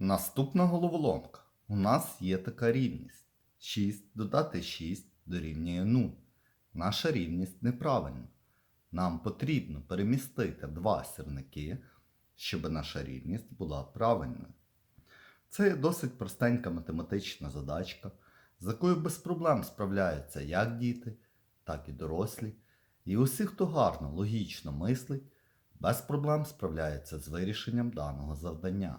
Наступна головоломка. У нас є така рівність. 6 додати 6 дорівнює 0. Наша рівність неправильна. Нам потрібно перемістити два сірники, щоб наша рівність була правильною. Це досить простенька математична задачка, з якою без проблем справляються як діти, так і дорослі. І усі, хто гарно, логічно мислить, без проблем справляється з вирішенням даного завдання.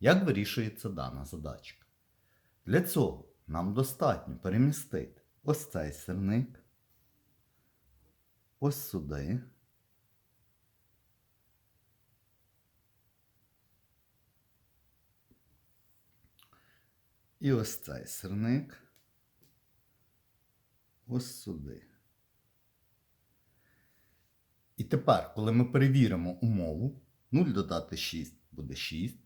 Як вирішується дана задачка? Для цього нам достатньо перемістити ось цей сирник, ось сюди. І ось цей сирник ось сюди. І тепер, коли ми перевіримо умову, 0 додати 6 буде 6,